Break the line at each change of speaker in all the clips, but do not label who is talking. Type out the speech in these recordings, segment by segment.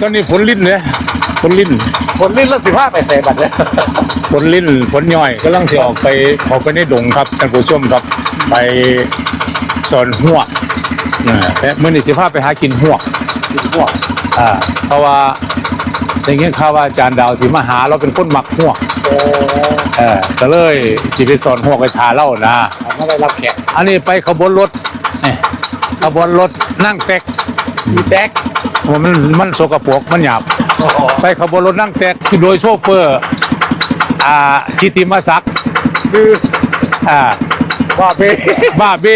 ตอนนี้ฝนลิ้นเนี่ยฝนลิ้น
คนลิ้นละสิบห้าไปใส่บัตรเลย
ฝนลิ้นฝนย่อยกำลังสิออกไปออกไปในดงครับท่านผู้ชมครับไปสอนหัวกนะและเมื่อนี้สิพาไปหากินหัวก
กินพวก
อ่าเพราะว่าอย่างเงี้ยข่าวว่าอาจารย์ดาวสิมาหาเราเป็นคนมักหัวก
โอ้
เออก็เลยสิไปสอนหัวกไปทาเล่านะ
ทำให้ได้รับแขก
อันนี้ไปขบวนรถนี่ขบวนรถนั่งแตก
มีแบ็ก
ว่ามันมันสกปรกมันหยาบ
โอ้โห
ไปขบวนรถนั่งแตกโดยโชเฟอร์ อ่าจิติมาศักดิ์
คือ
อ่า
ว่าเบ้
บ้าเบ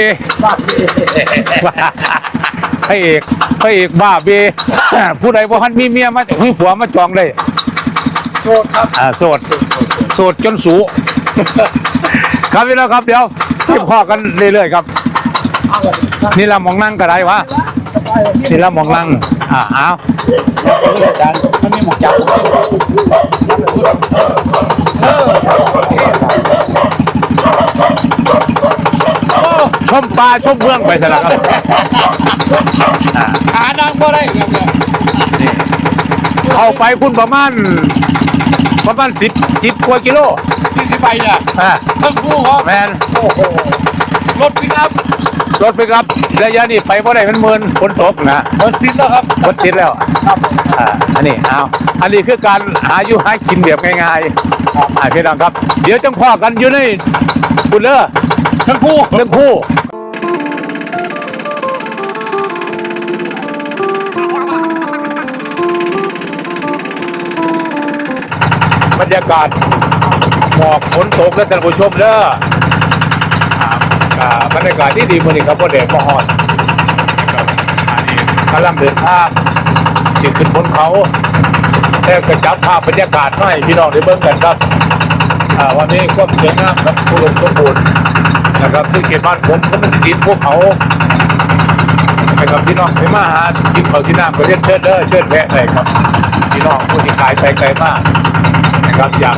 ว่าเบ้
พระเอกพระเอกบ้าเบผู้ใดบ่ทันมีเมียมามีผัวมาจองได้
โสดครับ
อ่าโสดโสดจนสูครับพี่น้องครับเดี๋ยวทิพข้อกันเรื่อยๆครับ
เอาเลยครับ
นี่ละหมองนั่งก็ได้วะนี่ละหมองนั่ง อ่าเอา
อาจารย์มันมีหมอกจับเออ
ชมปลาชมเมืองไปซะแล้วครับ
ขาดังบ่ได้ครับเนี่ย
เข้าไปพุ่นประมาณประมาณสิบสิบกว่ากิโล
ที่สิไปเนี่ย
อ่า
ทั้งคู่ครับ
แมน
โอ้โห รถปิกอัพ
รถไปครับระยะนี้ไปบ่ได้มันเมินฝนตกนะ
รถซิดแล้วครับ
รถติดแล้ว
ครับ
อ่าอันนี้เอาอันนี้คือการหาอยู่หากินแบบง่ายๆอ่าพี่น้องครับ เดี๋ยวจังพ่อกันอยู่ในคุณเลอ
ทั้งคู่
ทั้งคู่บรรยากาศหมอกฝนตกและท่านผู้ชมเด้อาอ่าบรรยากาศที่ดีมือนี้ครับพ่อเด็กพ่อฮอนนะครับอันนี้กำลังเดินทางสิขึ้นบนเขาแต่ก็จับภาพบรรยากาศให้พี่น้องได้เบิ่งกันครับวันนี้ก็สวยงามครับผู้ลงสมบูรณ์นะครับที่เขตบ้านผมก็มันติดพวกเขานะครับพี่น้องไปมาหากินเขาที่น้ำก็เรียนเชิญเด้อเชิญแวะเลยครับพี่น้องผู้ที่ขายไปไกลมากนะครับอยาก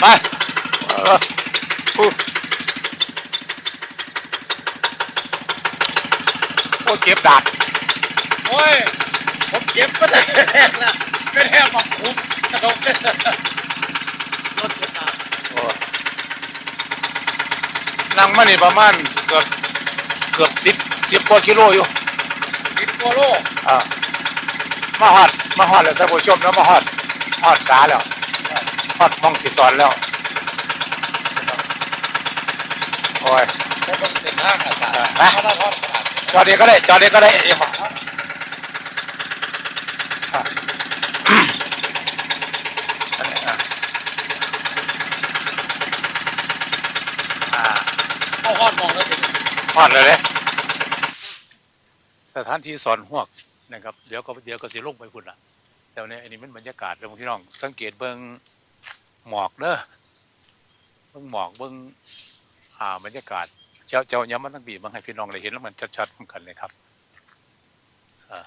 ไปเอออู้โอ้เจ็บดัก
โอ้ย ผมเจ็บก็ได้แรกแล้วก็แทบมาคุ้มกระดกรถเจ็บตา
โอ้นั่งมานี่ประมาณเกือบเกือบสิบสิบกว่ากิโลอยู่
สิบกว่าโล
อ่ามาฮอดมาฮอดแล้วท่านผู้ชมแล้วมาฮอดฮอดสาแล้ว ฮอดมองสิสอนแล้วโอ้ย
แล้วต้องเส้นห้างอาจารย์
อะ
เขาได้ทอดขนาด
จอดเดียวก็ได้จอดเดียวก็ได้เอ้ยอะอันนี้อะอ่า
เข้าฮอดมองแล้วถึง
ฮอดเลยเลยสถานที่สอนหวกนะครับ เดี๋ยวก็เดี๋ยวก็สิลงไปพุ่นละแต่วันนี้อันนี้มันบรรยากาศเรื่องที่น้อง สังเกตเบิ้ง หมอกเด้อเบิ้งหมอกเบิ้งอ่าบรรยากาศ เจ้าเจ้าย้ำมันตั้งปีบางให้พี่น้องได้เห็นแล้วมันชัดๆเหมือนกันเลยครับอ่า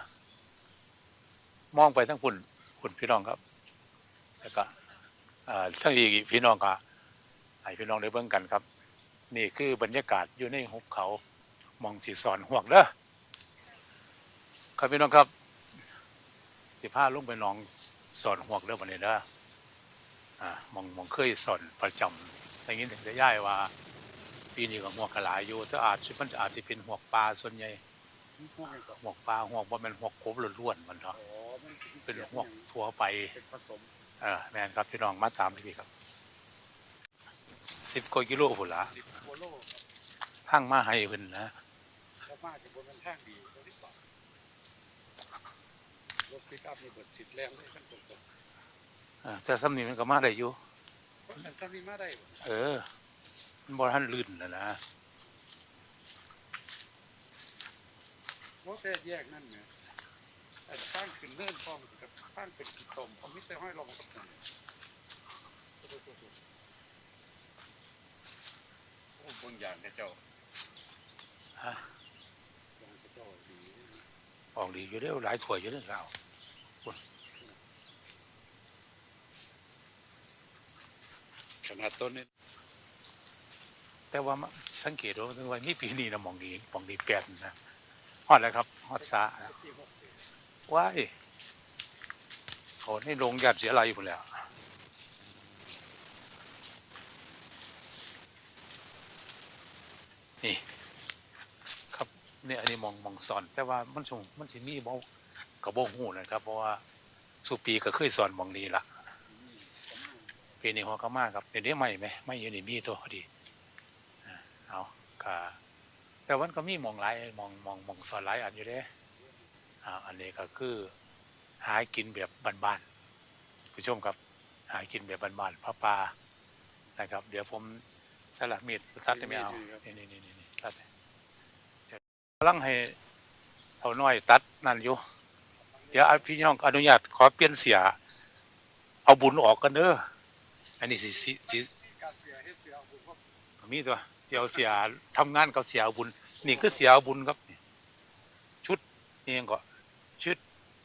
มองไปทั้งคุณคุณพี่น้องครับ แล้วก็อ่าทั้งอีกพี่น้องก็ให้พี่น้องได้เบิ่งกันครับ นี่คือบรรยากาศอยู่ในหุบเขามองสีสอนห่วงเด้อครับพี่น้องครับสิพาลงไปหนองสอนห่วงเด้อวันนี้เด้อ อ่ามองมองเคยสอนประจำอย่างนี้ถึงจะย่ายว่า ปีนี้ก็ห่วกระหลายอยู่แต่อาจสิมันอาจจะเป็นห่วปลาส่วนใหญ่
พวกนี้ก็
ห่วปลาห่วงว่ามันห่วงกบล้วนๆมันเนาะ
อ๋อมันสิ
เป็นห่วทั่วไป
เป็นผสม
เออแมนครับพี่น้องมาตามพี่ครับสิบกว่ากิโลพุ่นละ
สิบโลครับ
ทางมาให้เพิ่นนะ
มาจะบนมันทางดีตรงนี้ก่อนรถปิกอัพนี่เบิดสิทธิ์แรงเลยขั้นตรง
เออ แต่สำนีมันก็มาได้อยู่
ๆคนนั้นซ้ำนี่มาได้บ่
เออ มันบ่ทันลื่นนะนะ
โมแต่แยกนั่นเนี่ยแต่ตั้งขึ้นเลื่อนพร้อมกับตั้งเป็นกิตมเขาไม่ได้ห้อยลงกับหนึ่งโอ้บางอย่างเนี่ยเจ้า
ฮะ
อย่างเจ้าดี
ออกดีอยู่เด้อหลายถ้วยอยู่เด้อเรา
ขนาต้นนี้
แต่ว่าสังเกตดูว่ามีปีนี้นะมองดีมองดีแปดนะฮอดแล้วครับฮอดซาว้ายเขานี่ลงหยัดเสียอะไรอยู่แล้วนี่ ครับเนี่ยอันนี้มองมองสอน แต่ว่ามันชงมันสิมีบ่กระโบงหูนะครับ เพราะว่าสุปีก็เคยสอนมองนี้ละ ปีนี้หัวก็มากครับเดี๋ยวนี้ไม่ไหมไม่อยู่นี่มีตัวพอดีอ่าเอาก็แต่วันก็มีมองหลายมองมองมองสอนหลายอันอยู่เด้อ่าอันนี้ก็คือหากินแบบบ้านๆผู้ชมครับ หากินแบบบ้านๆพระปลานะครับ เดี๋ยวผมสลัดมีดตัดได้ไหมเอานี่นี่นี่นี่ตัดเดี๋ยวกำลังให้เท่าน้อยตัดนั่นอยู่เดี๋ยวพี่น้องอนุญาตขอเปลี่ยนเสีย เอาบุญออกกันเด้อ อันนี้สิสิสิ
กาเสียเฮ็ดเสียบุญครับ
มีตัวเสียเอาเสียทำงานกับเสียเอาบุญ นี่คือเสียเอาบุญครับนี่ชุดนี่ยังก็ชุด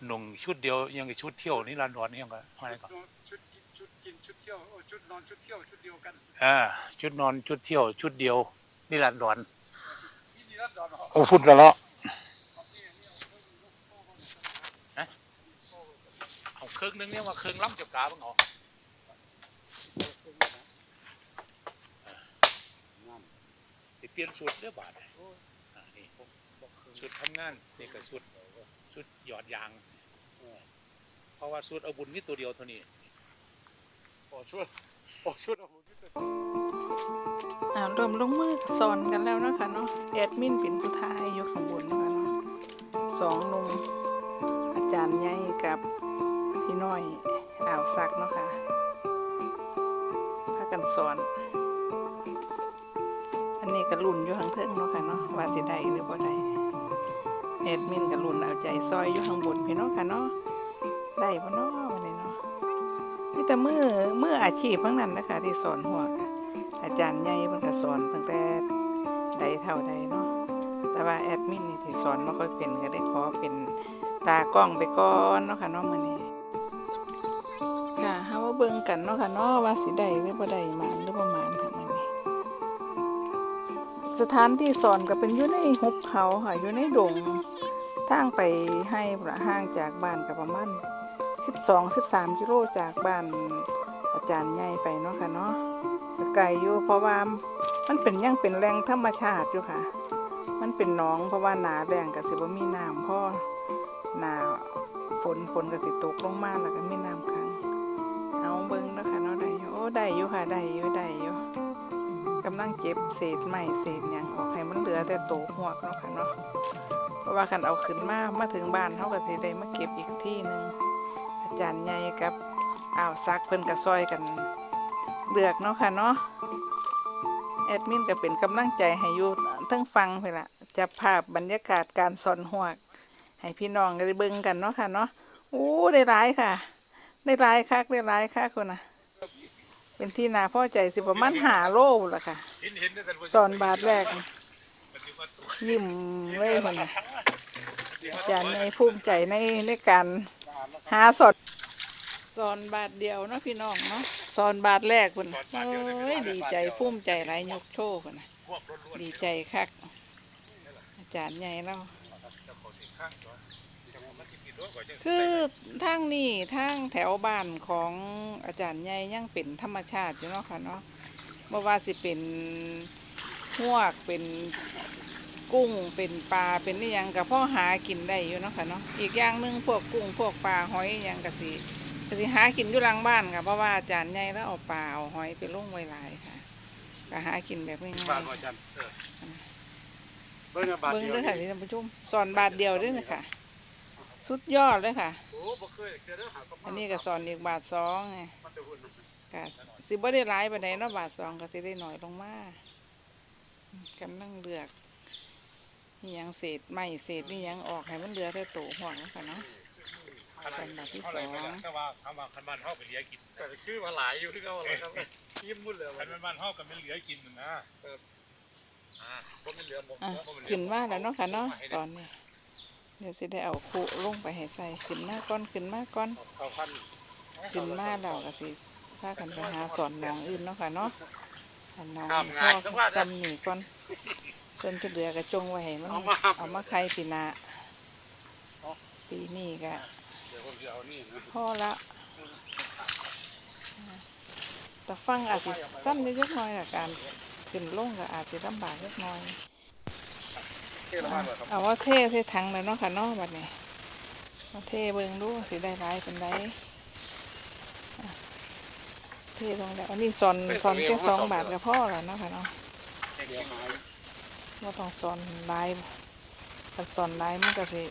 หนุ่งชุดเดียวยังก็ชุดเที่ยวนี่ลานดอนนี่ยังก็อะไรก็
ชุดกินชุดกินชุดเที่ยวโอ้ชุดนอนชุดเที่ยวชุดเดียวกัน
อ่าชุดนอนชุดเที่ยว ชุดเดียวนี่ลานดอน
นี่นี่รัดดอนเหรอ
โอ้พุ่นละเลาะเอาเครื่องนึงเนี่ยว่าเครื่องล้ำจับกาบ้างเหรอ เปลี่ยนชุดเด้อบาทอ่านี่ชุดทำงานนี่ก็ชุดชุดหยอดยางเพราะว่าชุดเอาบุญนี่ตัวเดียวเท่านี้
โอ้ชุดโอ้ชุดเอาบุญนี่เป็น
อ่าเริ่มลงมือสอนกันแล้วนะคะเนาะแอดมินเป็นผู้ทายอยู่ข้างบนนะคะเนาะสองหนุ่มอาจารย์ใหญ่กับพี่น้อยอ่าวซักเนาะค่ะพากันสอน อันนี้ก็ลุ่นอยู่ข้างเทิงเนาะค่ะเนาะว่าสิได้หรือบ่ได้แอดมินก็ลุ่นเอาใจซอยอยู่ข้างบนพี่เน้องค่ะเนาะได้บ่เนาะวันนี้เนาะมีแต่มือมืออาชีพทั้งนั้นนะคะที่สอนหัวอาจารย์ใหญ่เพิ่นก็สอนตั้งแต่ใดเท่าใดเนาะแต่ว่าแอดมินนี่ที่สอนบ่ค่อยเป็นก็ได้ขอเป็นตากล้องไปก่อนเนาะค่ะเนาะมื้อนี้ก็เฮามาเบิ่งกันเนาะค่ะเนาะว่าสิได้หรือบ่ได้หมานหรือบ่หมาน สถานที่สอนก็เป็นอยู่ในหุบเขาค่ะอยู่ในดงทางไปให้ประห่างจากบ้านก็ประมาณ12 13กิโลจากบ้านอาจารย์ใหญ่ไปเนาะค่ะเนาะไกลอยู่เพราะว่ามันเป็นยังเป็นแหล่งธรรมชาติอยู่ค่ะ มันเป็นหนองเพราะว่าหนาแรงก็สิบ่มีน้ำพ่อหนาฝนฝนก็สิตกลงมาแล้วก็มีน้ำขังเอาเบิ่งเนาะค่ะเนาะได้อยู่โอ้ได้อยู่ค่ะได้อยู่ได้อยู่ กำลังเก็บเศษไม้เศษหยังออกให้มันเหลือแต่โตหัวกเนาะค่ะเนาะเพราะว่าคันเอาขึ้นมามาถึงบ้านเฮาก็สิได้มาเก็บอีกที่หนึงอาจารย์ใหญ่กับอ้าวซักเพิ่นก็ซอยกันเลือกเนาะค่ะเนาะแอดมินก็เป็นกำลังใจให้อยู่ทั้งฟังไปละจะภาพบรรยากาศการสอนหัวก ให้พี่น้องได้เบิ่งกันเนาะค่ะเนาะโอ้ได้หลายค่ะ ได้หลายคักได้หลายคักคนน่ะ เป็นที่นาพ่อใจสิประมาณหาโลละค่ะ สอนบาทแรก ยิ้มเลยคนน่ะอาจารย์ในภูมิใจในในการหาสดซอนบาทเดียวเนาะพี่น้องเนาะซอนบาทแรกคุณโอ้ยดีใจภูมิใจหลายยกโชว์คุณนะดีใจคักอาจารย์ใหญ่เรา คือทางนี้ทางแถวบ้านของอาจารย์ใหญ่ยังเป็นธรรมชาติอยู่เนาะค่ะเนาะเมื่ว่าสิเป็นหวกเป็นกุ้งเป็นปลาเป็นนี่ยังกับพ่อหากินได้อยู่เนาะค่ะเนาะอีกอย่างหนึ่งพวกกุ้งพวกปลาหอยยังกะสิกสิหากินอยู่หลังบ้านค่ะเพราะว่าอาจารย์ใหญ่แล้วเอาปลาเอาหอยไปลงไว้หลายค่ะก็หากินแบบง่าย
บาท
ๆ
ว่าจันเออเบิ่งนะบาท
เบิ้ง
เดียว
ด้วยค่ะนี่ท่านผู้ชมสอนบาทเดียวด้วยนะคะ สุดยอดเลยค่ะ
โอ้บ่เคยเจอเด้อหากับ
อันนี้ก็สอนอีกบาทสองไง
มันจะหุ่น
ก็สิบ่ได้ร้ายไปไหนใดเนาะบาทสองก็สิได้หน่อยลงมากำลังเลือกนี่ยังเศษไม้เศษนี่ยังออกให้มันเหลือแต่ตัวห่วงแล้วค่ะเนาะสอนบาทที่สอง
ถ้าว่าคำว่าคันบ้านเฮาไปเหลือกิน
ก็คือว่าหลายอยู่ที่เขาเลยครับยิ้มหมดเลย
คันบ้านเฮาก็ไม่เหลือกินนะอ่าบ่มีเหลือหมก
อะ
บ่มีเหลือ
ขึ้นมาแล้วเนาะค่ะเนาะตอนนี้ เดี๋ยวสิได้เอาคุลงไปให้ใส่ขึ้นมาก่อนขึ้นมาก่อนขึ้นมาแล้วก็สิพากันไปหาสอนน้องอื่นเนาะค่ะเนาะสอนน้องพ่อ
จังว่า
ซ้ำนี่ก่อนส่วนจะเหลือก็จงไว้ให้มัน
เอามา
เอามาไข่ปีนาปีนี้ก็
เดี๋ยวผมจะเอานี่
อละแต่ฟังอาจจะสั้นนิดเล็กน้อยละการขึ้นลงก็อาจจะลำบากเล็กน้อย
ละพันเลยครับ
เอาว่าเทใส่ถังเลยเนาะค่ะเนาะบัดนี้เอาเทเบิ่งดูสิได้ร้ายเป็นไรอะเทลงแล้วอันนี้ซอนซอนแค่สองบาทก็พอแล้วเนาะค่ะเนาะ
เดี๋ยวหาย
ว่าต้องซอนลายถ้าซอนลายมันก็สิ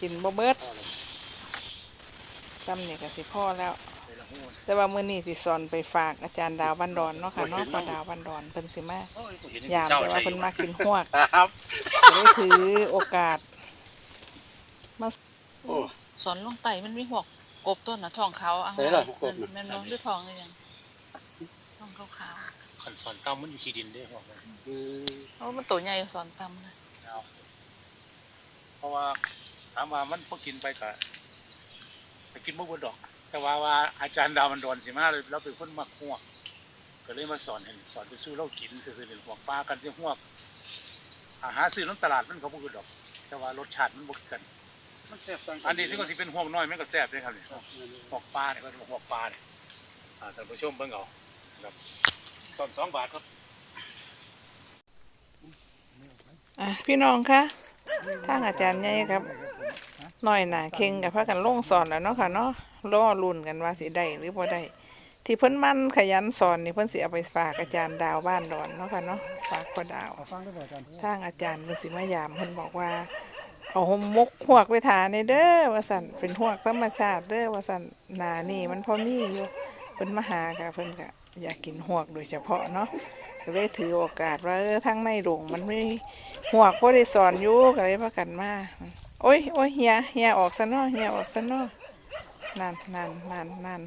กินบ่เบิดตำนี่ก็สิพ่อแล้ว แต่ว่ามื้อนี้สิสอนไปฝากอาจารย์ดาวบันดอนเนาะค่ะเนาะพอดาวบันดอนเพิ่นสิมายามแต่ว่าเพิ่นมากินหวก
ครับ
ก็ได้ถือโอกาส
โอ้
สอนลงไต่มันมีหวกกบต้นน่ะท้องเขาอะ
ใส่ล่ะกบน่ะ
แม่นบ่หรือท้องหรือยังท้องขาว
คันสอนตั้มมันอยู่ขี้ดินเด้บอกเลย
อืม
ๆเพราะมันตัวใหญ่สอนตำนะ
เพราะว่าถามว่ามันพอกินไปก็ไปกินบ่เบ่ดอก แต่ว่าว่าอาจารย์ดาวมันโดนสิมาเลยเราเป็นคนมักฮวก ก็เลยมาสอนให้สอนไปสู้เรากินซื่อๆเป็นพวกปลากันสิฮวกอาหาซื้อน้ำตลาดมันก็บ่คือดอก แต่ว่ารสชาติมันบ่คือกัน
มันแซ่บต่าง
อันนี้ที่ก็สิเป็นห่วงน้อยมันก็แซ่บเด้ครับนี่ห่วงปลาเนี่ยก็ห่วงปลาเนี่ยอ่าท่านผู้ชมเบิ่งเอาครับตอนสองบาทครับ
อะพี่น้องคะทางอาจารย์ใหญ่ครับน้อยหน่าเข่งกับพากันลงสอนแล้วเนาะค่ะเนาะ รอรุ่นกันว่าสิได้หรือบ่ได้ที่เพิ่นมันขยันสอนนี่เพิ่นสิเอาไปฝากอาจารย์ดาวบ้านดอนเนาะค่ะเนาะฝากพ่อดาว
ฟังได้บ่อาจารย์
ทางอาจารย์เพิ่นสิมายามเพิ่นบอกว่าเอาหมมกหวกไปทาในเด้อว่าสั่นเป็นหวกธรรมชาติเด้อว่าสั่นหนานี่มันพอมีอยู่เพิ่นมาหาค่ะเพิ่นก็อยากกินหวกโดยเฉพาะเนาะก็เลยถือโอกาสว่าเออทั้งในโรงมันมีหวกบ่ได้สอนอยู่ก็เลยพากันมาโอ้ยโอ้ยเฮียเฮียออกซะเนาะเฮียออกซะเนาะ นั่นนั่นนั่นนั่น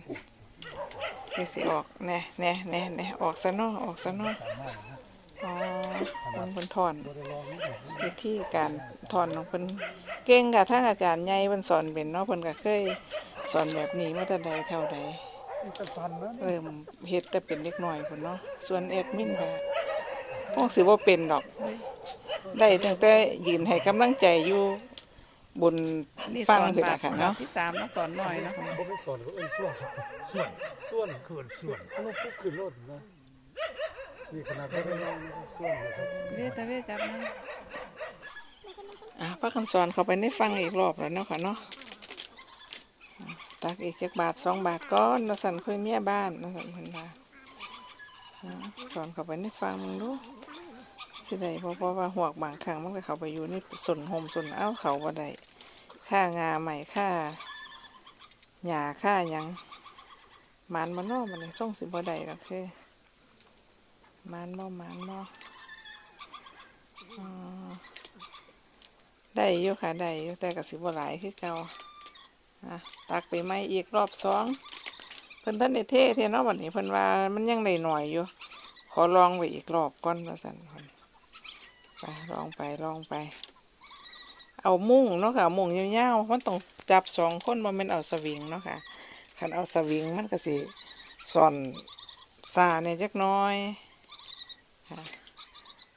เฮียสิออกแน่แน่แน่แน่ออกซะเนาะออกซะเนาะอ๋อเพิ่นเพิ่นถอนวิธีการถอนของเพิ่นเก่งกับทางอาจารย์ใหญ่เพิ่นสอนเป็นเนาะเพิ่นก็เคยสอนแบบนี้มาแต่ใดเท่าใดเริ่มเฮ็ดแต่เป็นเด็กน้อยพุ่นเนาะส่วนแอดมินก็คงสิบ่เป็นดอก ได้ตั้งแต่ยืนให้กำลังใจอยู่ บนฟังพุ่นล่ะค่ะเนาะที่3เนาะสอนน้อยเนาะ
บ่ไปสอนก็เอ้ยส่วนส่วนส่วนคือส่วนมันปุ๊บขึ้นรถนะนี่ขนาดไม่ได้ลองนะครับส่วนนะครับ
เวตาเวจับนะอะพาคันสอนเข้าไปในฟังอีกรอบแล้วเนาะค่ะเนาะตักอีกจักบาทสองบาทก้อนนะสันค่อยเมียบ้านนะสันเพิ่นว่าฮะสอนเข้าไปในฟังมึงดู สิได้เพราะเพราะว่าหวกบางครั้งมันก็เข้าไปอยู่ในส่วนหมส่วนเอ้าเขาบ่ได้ค่างาใหม่ค่าหญ้าค่ายังมันมันนาะมันนี่ส่งสิบ่ได้ก็คือมันบ่มันบ่ได้อยู่ค่ะได้อยู่แต่ก็สิบ่หลายคือเก่าอะตักไปไหมอีกรอบสองเพิ่นท่านได้เทเทเนาะวันนี้เพิ่นว่ามันยังได้หน่อยอยู่ ขอลองไปอีกรอบก่อนว่าสั่น ไปลองไปลองไป เอามุ้งเนาะค่ะมุ้งยาวๆมันต้องจับสองคนบ่แม่นเอาสวิงเนาะค่ะคันเอาสวิงมันก็สิสอนซาเนี่ยจักน้อยค่ะ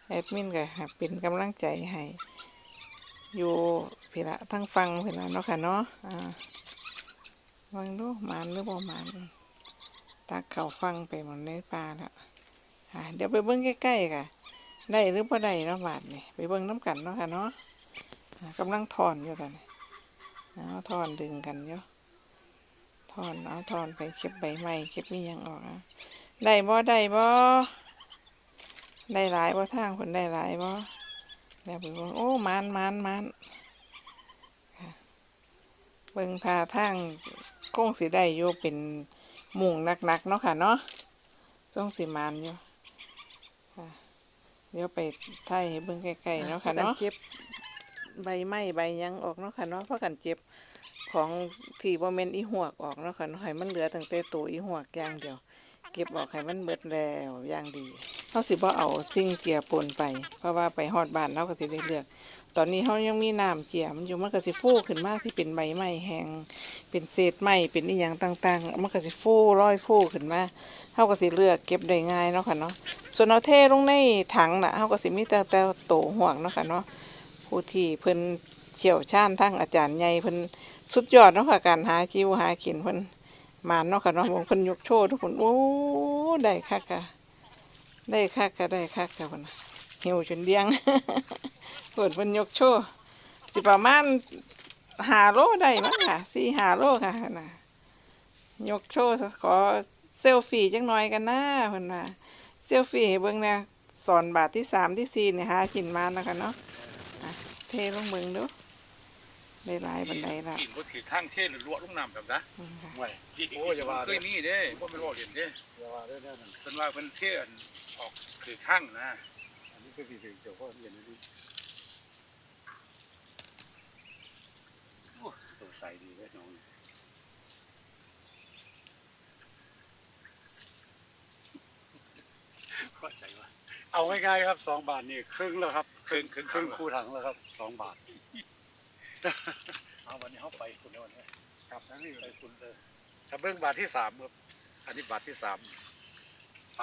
แอดมินก็เป็นกำลังใจให้อยู่พี่ละทั้งฟังพี่ละเนาะค่ะเนาะอ่าฟังดูมานหรือบ่มานตักเข่าฟังไปหมดในป่าละอ่าเดี๋ยวไปเบิ่งใกล้ๆค่ะ ได้หรือบ่ได้เนาะบาดนี่ไปเบิ่งน้ำกันเนาะค่ะเนาะอ่ากำลังถอนอยู่ตอนนี้เอาถอนดึงกันอยู่ถอนเอาถอนไปเก็บใบไม้เก็บมีหยังออกอะได้บ่ได้บ่ได้หลายบ่ทางคนได้หลายบ่เดี๋ยวไปเบิ่งโอ้มานมานมานเบิ่งพาทางคงสิได้อยู่เป็นหมุ่งหนักๆเนาะค่ะเนาะทรงสิมานอยู่ เดี๋ยวไปไทยให้เบิ่งใกล้ๆเนาะค่ะเนาะเก็บใบไม้ใบหยังออกเนาะค่ะเนาะเพราะกันเจ็บของที่บ่แม่นอีหวกออกเนาะค่ะเนาะให้มันเหลือตั้งแต่ตัวอีหวกอย่างเดียว เก็บออกให้มันเบิดแล้วอย่างดีเฮาสิบ่เอาสิ่งเจียปนไป เพราะว่าไปฮอดบ้านเราก็สิได้เลือกตอนนี้เฮายังมีน้ำเจียมันอยู่มันก็สิฟูขึ้นมาที่เป็นใบไม้แห้งเป็นเศษไม้เป็นอีหยังต่างๆมันก็สิฟูร้อยฟูขึ้นมา เฮาก็สิเลือกเก็บได้ง่ายเนาะค่ะเนาะส่วนเอาเทลงในถังน่ะเฮาก็สิมีแต่แต่โตห่วงเนาะค่ะเนาะผู้ที่เพิ่นเชี่ยวชาญทั้งอาจารย์ใหญ่เพิ่นสุดยอดเนาะค่ะการหาจิวหากินเพิ่นมานเนาะค่ะเนาะวงเพิ่นยกโชว์ทุกคนโอ้ได้คักกะได้คักกะได้คักกะเพิ่นหิวจนเดียงเปิดเพิ่นยกโชว์สิประมาณหาโลได้มั้งค่ะสี่หาโลค่ะนะยกโชว์ขอ ซลฟี่จังหน่อยกันนะเพิ่นว่าเซลฟี่ให้เบิ่งนะสอนบาทที่สามที่สี่เนี่ยหากินมานะคะเนาะอะเทลงเบิ่งดูได้หลายบันไดละ
กินบ่ถือข้างเช่นหรือลวกลงน้ำแบบนะ
ไม่
โอ้ยอย่าว่าเคยมีเด้บ่แม่นว่าเห็นเด้
อย่าว่าได้แน่นอน
เพิ่นว่าเพิ่นเช่นออกถือข้างนะ
อันนี้ก็ดีถึงเจ้าพ่อเรียนนี่โอ้ตัวใสดีเลยน้องเข้าใจว่า เอาง่ายๆครับสองบาทนี่ครึ่งแล้วครับครึ่งครึ่งครึ่งคู่ถังแล้วครับสองบาทเอาวันนี้เขาไปคุณเดี๋ยววันนี้ครับนั่นนี่ไปคุณเลยถ้าเบิ้งบาทที่สามครับอันนี้บาทที่สามไป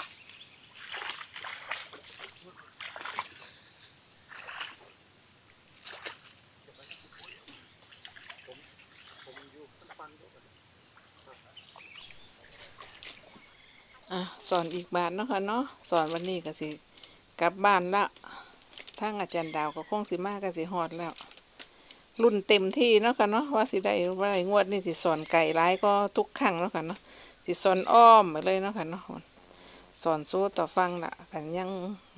อะสอนอีกบาทเนาะค่ะเนาะสอนวันนี้ก็สิ กลับบ้านละทางอาจารย์ดาวก็คงสิมาก็สิฮอดแล้ว รุ่นเต็มที่เนาะค่ะเนาะว่าสิได้หรือบ่ได้งวดนี่สิสอนไก่ร้ายก็ทุกครั้งเนาะค่ะเนาะสิสอนอ้อมไปเลยเนาะค่ะเนาะสอนสู้ต่อฟังละกันยัง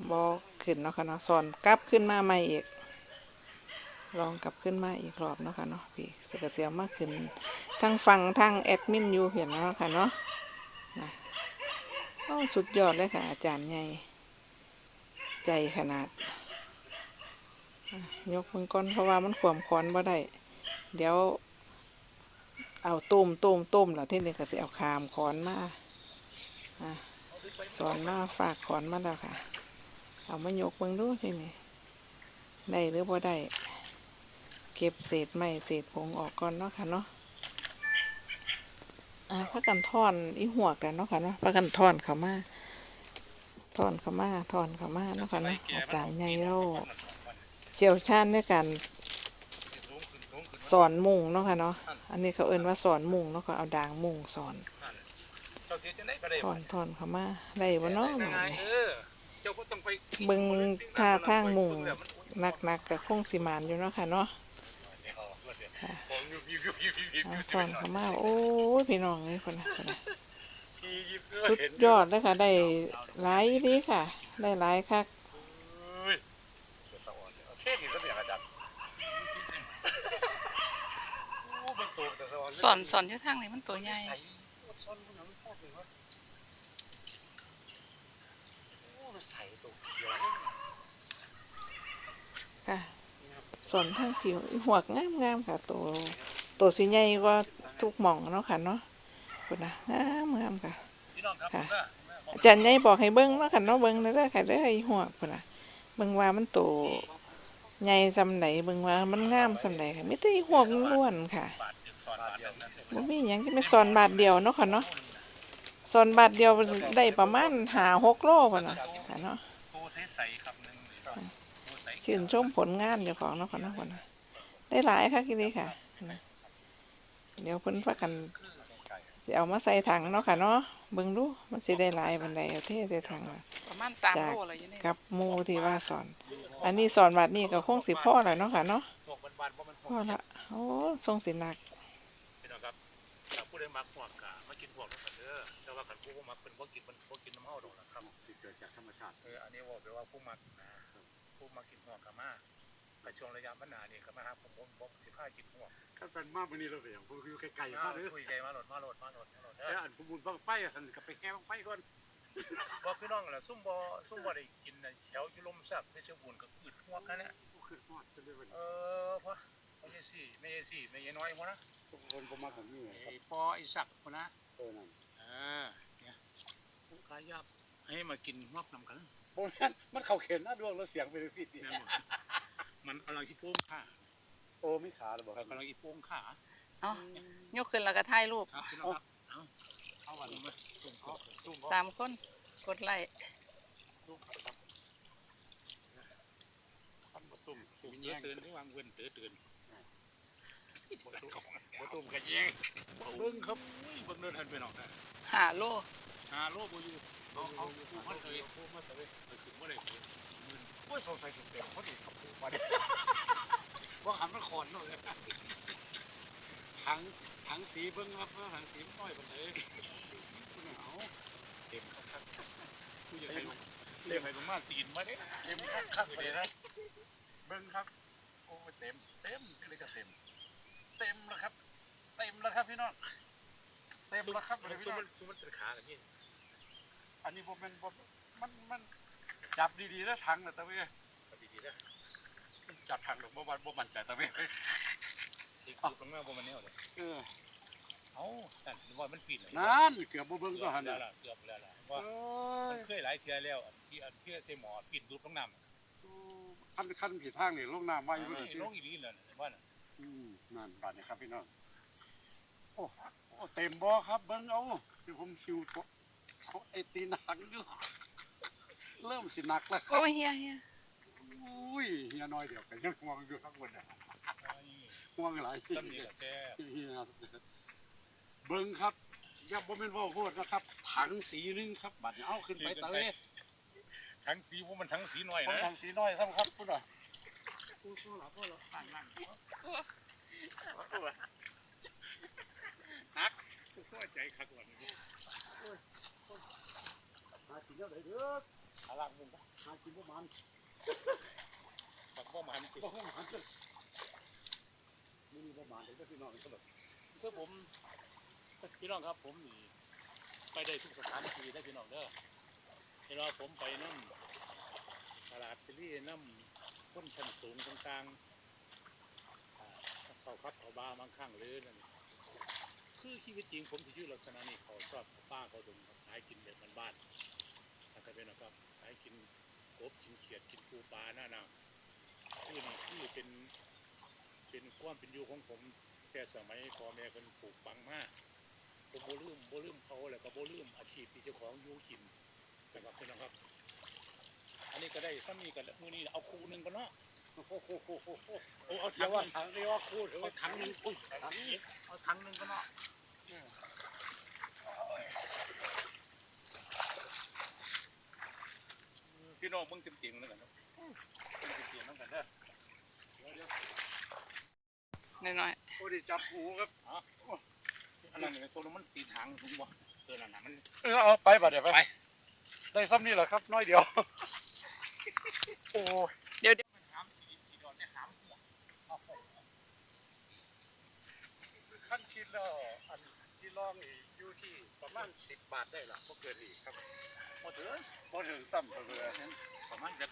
บ่ขึ้นเนาะค่ะเนาะสอนกลับขึ้นมาใหม่อีกลองกลับขึ้นมาอีกรอบเนาะค่ะเนาะพี่เสกเสียมากขึ้นทั้งฟังทั้งแอดมินอยู่เห็นเนาะค่ะเนาะนะโอ้สุดยอดเลยค่ะอาจารย์ใหญ่ ใจขนาด ยกมือก้อนเพราะว่ามันขวมคอนบ่ได้ เดี๋ยว เอาต้มต้มต้มแล้วที่นี่ก็สิเอาคามคอนมาสอนมาฝากคอนมาแล้วค่ะ เอามายกเบิ่งดูที่นี่ได้หรือบ่ได้ เก็บเศษไม้เศษผงออกก่อนเนาะค่ะเนาะอ่าพักกันท่อนอีหัวกันเนาะค่ะเนาะพักกันท่อนเขามา ท่อนเขามาท่อนเขามาเนาะค่ะเนาะอาจารย์ใหญ่เราเชี่ยวชาญในการสอนมุงเนาะค่ะเนาะ อันนี้เขาเอิ้นว่าสอนมุงเนาะค่ะเอาด่างมุงสอน
เจ้าเสียจังได๋ก็ได้
ท่อนท่อนเขามาได้บ่เนาะบัด
ง่าย
นี้
เออเจ้าก็ต้องไป
เบิ่งท่าทางมุงนักๆก็คงสิมานอยู่เนาะค่ะเนาะเอาสอนเขามาโอ้ยพี่น้องเลยคนนะคนนะ สุดยอดเลยค่ะ ได้หลายดีค่ะ ได้หลายคัก
เทศนี่ก็เป็นอาจารย์
สอนสอนอยู่ทางไหนมันตัวใหญ่ค่ะสอนทางผิวหัวกงามงามๆค่ะ ตัวตัวสีใหญ่กว่าทุกหม่องเนาะค่ะเนาะ คนนะงามงามค่ะ
พี่น้องครับ
ค่ะ
ผมนะ
อาจารย์ใหญ่บอกให้เบิ้งเนาะค่ะเนาะเบิ้งเด้อค่ะเด้อไอ้หัวพุ่นน่ะเบิ้งว่ามันโตใหญ่ซำไหนเบิ้งว่ามันงามซำไหนค่ะมีแต่อีหัวล้วนๆค่ะ
บาทเดียว
สอนบาทเดียวนั่น
บ่มีหยังจะไม่สอนบาทเดียวเนาะค่ะเนาะสอนบาทเดียวได้ประมาณหาหกโลป่ะนะค่ะเนาะ
โตใสๆครับนึงโตใส
ชื่นชมผลงานเจ้าของเนาะค่ะเนาะค่ะเนาะได้หลายค่ะทีนี้ค่ะนะเดี๋ยวเพิ่นพากัน สิเอามาใส่ถังเนาะค่ะเนาะเบิ่งดูมันสิได้หลายบันไดเอาเทใส่ถังล่ะ
ประมาณสาม
จาก
โลเลยอยู่นี่
กับหมูที่ว่าสอน อันนี้สอนบาทนี้ก็คงสิพ่อแล้วเนาะค่ะเนาะ
พวกบ้านๆบ่มันพวก
พ่อละโอ้ทรงสิหนัก
พี่น้องครับถ้าผู้ใดมักพวกกะมากินพวกนั้นเด้อแต่ว่าคันผู้บ่มักเพิ่นบ่กินเพิ่นบ่กินน้ำเฮาดอกล่ะครับที่เกิดจากธรรมชาติเอออันนี้ว่าแปลว่าผู้มักนะผู้มักกินพวกกะมา แต่ช่วงระยะมันหนานี่ก็มาหาผมผมผมสิพากินพวก
ถ้าเป็นมากวันนี้เราเสียงผมอยู่ไกลๆ
มา
มากเลย
คุยไกลมาโหลดมาโหลดมาโหลดมาโหลดเด้
แล้ว
อ
อันผมบุญบ้างไฟอะท่านก็ไปแก้บ้างไฟก่อน
บ่พี่น้องล่ะซุ่มบ่ซุ่มบ่ได้กินน่ะแถวอยู่ลมซับเพชรบูรณ์ก็อืดพวกนั่นแหละ
ขึ้นฮอดจะได้วัน
เออพ่อไม่ใช่สี่ไม่ใช่สี่ไม่ใช่น้อยพ่อนะ
ทุกคนผมมาแบบนี้
ไอ้ปอไอ้สักพ่อนะ
เออนั่น
อ่าเนี่ยผู้ขายยับให้มากินงอกนำกัน
โอ้ยมันเข่าเข็นนะดวงแล้วเสียงเป็นสิ
แม่นบ่ มันกำลังที่โป้งขา
โอ้ไม่ขาหรอบอกครับ
กำลังที่โป้งขา
เอายกขึ้นแล้วก็ถ่ายรูป
ครับพี่น้องครับเอาเอาวันนี้มาตุ่มเอาตุ่ม
สามคนกดไลค์
ตุ่มครับทำบ่ตุ่มตุ่มเยอะเตือนที่วางเว้นเตือนเตือนบ่ตุ่มบ่ตุ่มกันแย่งเบิ่งครับเบิ่งเดินทันไปน้องนะ
หาโล
หาโลบ่อยู่เอาเอาผู้มันเลยผู้มันเลยไปถึงบ่ได้ เลยโอ้ยสงสัยสุดเต็มพอดีครับผู้มาดิ
ว่าหันมันขอนเลยถังถังสีเบิ้งครับถังสีมันน้อยมันเลย
เอาเต็มคักๆผู้ใหญ่ไปลงเรียกไปลงมาตีนมาเด้เต็มคักๆเลยนะเบิ่งครับโอ้ยเต็มเต็มที่เลยก็เต็ม เต็มแล้วครับ เต็มแล้วครับพี่น้องเต็มแล้วครับเลยพี่
ซุม
น้อ
มั
ง
นซุมมันเป็นขากันนี่
อันนี้ผมเป็นมันมัน จับดีๆแล้วถังนะตะเว้ย
เอาดีๆนะ
จับถังหรอกบ่มันบ่มันใจตะเว้ย
อีกคือตรงหน้าบ่มันแนวเลย
เออ
เอ้านั่นว่ามันปีนเลย
นั่นเกือบบ่
เบิ่
เบิ้ง
ง
ก็
ก็
หั
หั
น
น
น่ะ
แล้วล่ะเกือบแล้วล่ะ
เอ
ว่ามั้น
ย
เคยหลายเทื่อแล้วอันที่อันที่ใส่หมอปีนรูปลงน้ำ
ขั้นขั้นผิดทางนี่ลงน้ำไว้อยู่
ไม่
เลย
ลงอีหลีเลยว่าน่ะ
อืมนั่นบาดนี้ครับพี่น้องโอ้โอ้เต็มบ่ครับเบิ้งเอาเดี๋ยวผมคิวเขาไอตีนหักอยู่ เริ่มสิหนักแล้ว
โอ้ยเฮียเฮีย
อุ้ยเฮียน้อยเดี๋ยวกันยังห่วงอยู่ข้างบนน่ะห่วงหลาย
ซ้ำนี่ก็แซ่บ
เฮียเบิ้งครับอย่าบ่แม่นเว่าโคตรนะครับ ถังสีหนึงครับบัดนี้เอาขึ้นไปเตย
ทั้งสีพวกมันทั้งสีหน่อย
ผม
นะ
ถังสีน้อยซ้ำครับพุ่นน่ะ
เข้าใจคักกว่านี้
หากินแล้วได้เด้อ
อาลังมุง
หากินบ่มัน
บักบ่มันติ
บ่ฮู้มันเด้อนี่นี่บ่มันเด้อพี่น้องครับบ
คือผมพี่น้องครับ ผมนี่ไปได้ทุกสถานที่ได้พี่น้องเด้อเวลาผมไปน้ำตลาดไปรี่น้ำต้นชั้นสูงต่างๆอ่าเขาพัดเขาบาบางข้างเลยนั่นคือชีวิตจริงผมที่อยู่ลักษณะนี้เขาชอบป้าเขาดงครับหายกินแบบบ้านๆนะครับพี่น้องครับ หากินกบกินเขียดกินปูปลาหน้าหนาวคือนี่คือเป็นเป็นความเป็นอยู่ของผม แต่สมัยพ่อแม่เพิ่นปลูกฝังมากผมโบลืมโบลืมเขาแล้วก็โบลืมอาชีพที่เจ้าของอยู่กินนะครับพี่น้องครับ อันนี้ก็ได้ซ้ำนี้กันมือนี้เอาคู่หนึ่งก่อนเนาะ
โอ้โหโหโหโหโห
โอ้เอา
เดี๋
ถั
ยว
ง
ว่า
นึง
เรียว
เอาถังหนึงอุ้เอาถังหนึงก่อนเนาะ พี่น้องเบิ่งเต็มๆแล้วกันเนาะเบิ่งเต็มๆแล้วกันเด้อ
น้อย
โอ้ดิจับหูครับ
อันนั้นเนี่ยตัวนั้นมันตีทางถูกบ่ตัวนั้นน่ะมัน
เออเอาไปบัดเดี๋ยวไปได้ซ้ำนี่แหละครับ น้อยเดียว โอ้
ๆเดี๋ยวเดี๋ยว
ถามกี่กี่ดอนจะถามหัว
ขั้นคิดแล้วอัน ที่ลองนี่อยู่ที่ประมาณสิบบาทได้ละบ่เกินอีกครับ
บ่ถึง
บ่ถึงซ้ำเลย
ประมาณจะ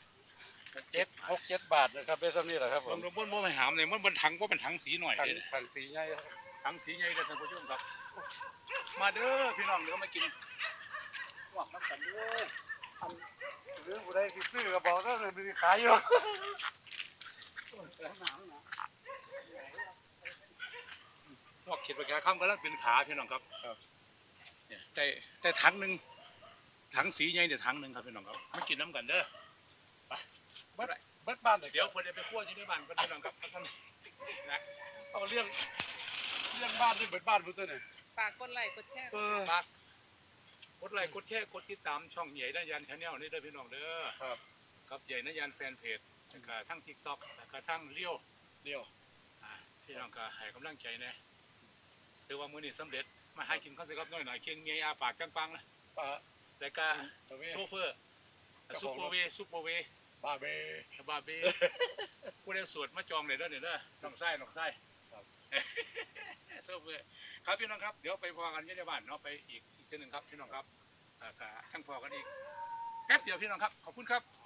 เจ็ดหกเจ็ดบาทนะครับได้ซ้ำนี่แหละครับผ
ผมมบ่บ่ไปหามเลยมันเป็นถังบ่เป็นถังสีหน่อย
ถัง
เด้
ถังสีใหญ่ครับ
ถังสีใหญ่เด้อท่านผู้ชมครับ มาเด้อพี่น้องเดี๋ยวมากิน
หวังน้ำกันเด้ออันหรือผู้ใดสิซื้อก็บอกก็เลยมีขายอยู่
อกเขีดปากกาข้ามกำลังเป็นขาพี่น้องครับครับเนี่ยได้ได้ถังหนึ่งถังสีใหญ่เนี่ยถังหนึ่งครับพี่น้องครับมากินน้ำกันเด้อไปเบิดเบิดบ้านเลยเดี๋ยวคนจะไปคั่วอยู่ในบ้านก็พี่น้องครับท่านนะเอาเรื่องเรื่องบ้านด้วยเบิดบ้านเบิดตัวเนี่ย
ฝากกดไลค์กดแชร์
เออฝากกดไลค์กดแชร์กดติดตามช่องใหญ่นยันชาแนลนี่เด้อพี่น้องเด้อ
ครับ
ครับใหญ่นยันแฟนเพจแล้วก็ทั้งทิกต็อกแล้วก็ทั้งเลี้ยว
เดียว
อ่าพี่น้องก็ให้กำลังใจนะ ถือว่ามื้อนี้สำเร็จมาให้กินข้าวสิครับน้อยหน่อยเคียงเมียอาปากปังๆนะ
ปลา
แล้วก็
ตะเว
โชเฟอร์ซุปเปอร์เวย์ซุปเปอร์เวย์
บาเบ
บาร์เบผู้ใดสวดมาจองเลยเด้อเนี่ยเด้อน้องไส้น้องไส้
ครับ
โชเฟอร์ครับพี่น้องครับเดี๋ยวไปพอกันอยี่ในบ้านเนาะไปอีกอีกทีหนึ่งครับพี่น้องครับอ่าก็ทั้งพอกันอีกแป๊บเดียวพี่น้องครับขอบคุณครับ
ครับ